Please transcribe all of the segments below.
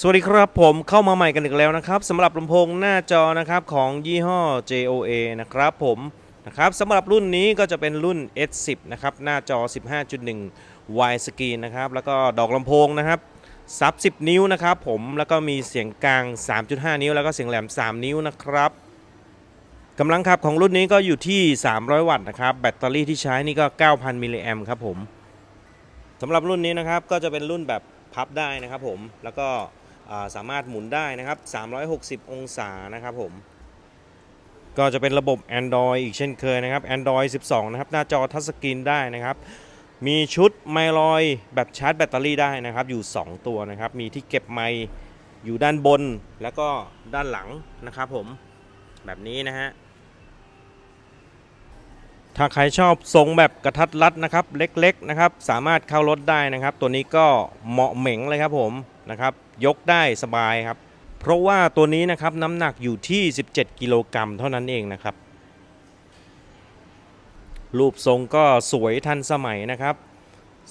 สวัสดีครับผมเข้ามาใหม่กันอีกแล้วนะครับสำหรับลำโพงหน้าจอนะครับของยี่ห้อ JOA นะครับผมนะครับสำหรับรุ่นนี้ก็จะเป็นรุ่น S10 นะครับหน้าจอ 15.1 wide screen นะครับแล้วก็ดอกลำโพงนะครับซับ 10 นิ้วนะครับผมแล้วก็มีเสียงกลาง 3.5 นิ้ว แล้วก็เสียงแหลม 3 นิ้วนะครับกำลังขับของรุ่นนี้ก็อยู่ที่ 300 วัตต์นะครับแบตเตอรี่ที่ใช้นี่ก็ 9,000 มิลลิแอมครับผมสำหรับรุ่นนี้นะครับก็จะเป็นรุ่นแบบพับได้นะครับผมแล้วก็ สามารถหมุนได้นะครับ 360 องศานะครับผม ก็จะเป็นระบบ Android อีกเช่นเคยนะครับ Android 12 นะครับ หน้าจอทัชสกรีนได้นะครับ มีชุดไมลอยแบบชาร์จแบตเตอรี่ได้นะครับ อยู่ 2 ตัวนะครับ มีที่เก็บไมค์อยู่ด้านบนแล้วก็ด้านหลังนะครับผมแบบนี้นะฮะถ้าใครชอบทรงแบบกระทัดรัดนะครับ เล็กๆนะครับ สามารถเข้ารถได้นะครับ ตัวนี้ก็เหมาะเหม่งเลยครับผมนะครับ ยกได้สบายครับ เพราะว่าตัวนี้นะครับน้ำหนักอยู่ที่ 17 กิโลกรัมเท่านั้นเองนะครับ รูปทรงก็สวยทันสมัยนะครับ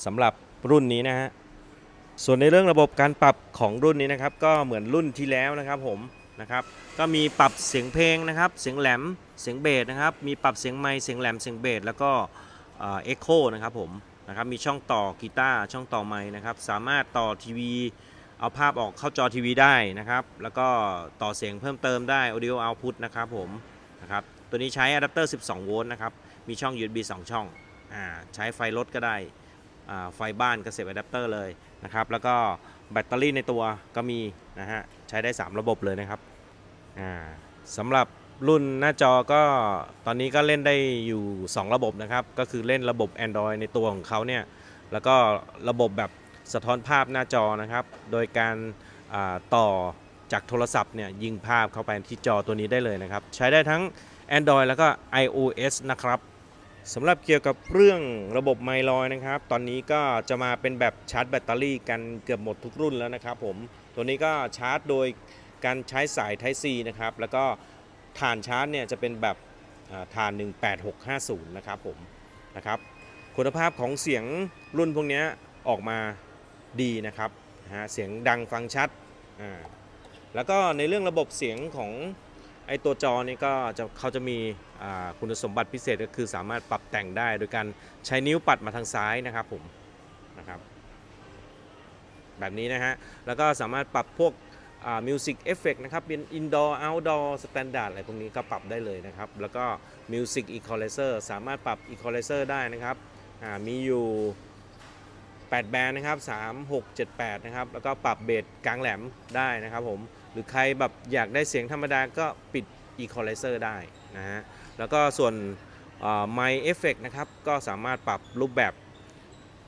สำหรับรุ่นนี้นะฮะส่วนในเรื่องระบบการปรับของรุ่นนี้นะครับ ก็เหมือนรุ่นที่แล้วนะครับผมนะครับ ก็มีปรับเสียงเพลงนะครับ เสียงแหลมเสียงเบสนะครับ มีปรับเสียงไมค์เสียงแหลมเสียงเบสแล้วก็เอ็กโคนะครับผมนะครับมีช่องต่อกีตาร์ช่องต่อไมค์นะครับ สามารถต่อทีวี เอาภาพออกเข้าจอทีวีได้นะครับ แล้วก็ต่อเสียงเพิ่มเติมได้ audio output นะครับผมนะครับ ตัวนี้ใช้อะแดปเตอร์ 12 โวลต์นะครับ มีช่อง USB 2 ช่องอ่าใช้ไฟรถก็ได้อ่าไฟบ้านก็เสียบอะแดปเตอร์เลยนะครับ แล้วก็แบตเตอรี่ในตัวก็มีนะฮะ ใช้ได้ 3 ระบบเลยนะครับอ่าสำหรับรุ่นหน้าจอก็ตอนนี้ก็เล่นได้อยู่ 2 ระบบนะครับ ก็คือเล่นระบบ Android ในตัวของเขาเนี่ย แล้วก็ระบบแบบ สะท้อนภาพหน้าจอนะครับ โดยการาต่อจากโทรศัพท์เนี่ยยิงภาพเข้าไปที่จอตัวนี้ได้เลยนะครับ ใช้ได้ทั้ง Android แล้วก็ iOS นะครับสำหรับเกี่ยวกับเรื่องระบบไมลอยนะครับ ตอนนี้ก็จะมาเป็นแบบชาร์จแบตเตอรี่กันเกือบหมดทุกรุ่นแล้วนะครับผมตัวนี้ก็ชาร์จโดยการใช้สาย Type C นะครับ แล้วก็ฐานชาร์จเนี่ยจะเป็นแบบอ่าฐาน 18650 นะครับผมนะครับคุณภาพของเสียงรุ่นพวกนี้ออกมา ดีนะครับฮะเสียงดังฟังชัดอ่าแล้วก็ในเรื่องระบบเสียงของไอตัวจอนี่ก็จะเขาจะมีคุณสมบัติพิเศษก็คือสามารถปรับแต่งได้ โดยการใช้นิ้วปัดมาทางซ้ายนะครับผมนะครับแบบนี้นะฮะ แล้วก็สามารถปรับพวกมิวสิกเอฟเฟกนะครับ เป็นอินดอร์เอาท์ดอร์สแตนดาร์ดอะไรพวกนี้ก็ปรับได้เลยนะครับ แล้วก็มิวสิกอีคอ l ลเซอร์สามารถปรับอีคอ l ลเซอร์ได้นะครับมีอยู่ 8 แบรนด์นะครับ3 6 7 8นะครับแล้วก็ปรับเบสกลางแหลมได้นะครับผมหรือใครแบบอยากได้เสียงธรรมดาก็ปิด Equalizer ได้นะฮะแล้วก็ส่วนไมค์เอฟเฟกนะครับก็สามารถปรับรูปแบบ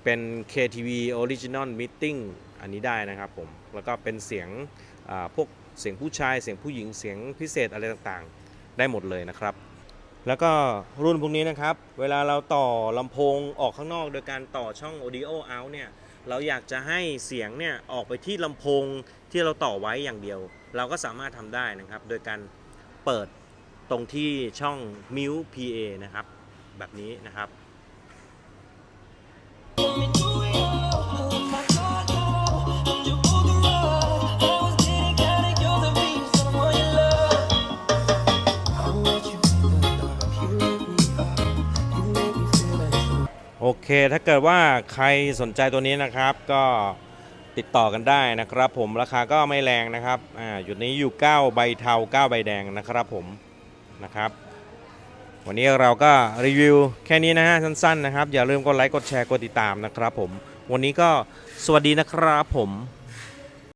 เป็น KTV Original Meeting อันนี้ได้นะครับผมแล้วก็เป็นเสียงพวกเสียงผู้ชายเสียงผู้หญิงเสียงพิเศษอะไรต่างๆ ได้หมดเลยนะครับ แล้วก็รุ่นพวกนี้นะครับ เวลาเราต่อลำโพงออกข้างนอกโดยการต่อช่อง audio out เนี่ย เราอยากจะให้เสียงเนี่ยออกไปที่ลำโพงที่เราต่อไว้อย่างเดียว เราก็สามารถทำได้นะครับ โดยการเปิดตรงที่ช่อง mute PA นะครับ แบบนี้นะครับ เคถ้าเกิดว่าใครสนใจตัวนี้นะครับ ก็ติดต่อกันได้นะครับ ผมราคาก็ไม่แรงนะครับอ่าอยู่นี้อยู่ 9 ใบเทา 9 ใบแดงนะครับผมนะครับ วันนี้เราก็รีวิวแค่นี้นะฮะสั้นๆนะครับ อย่าลืมกดไลค์กดแชร์กดติดตามนะครับผมวันนี้ก็สวัสดีนะครับผม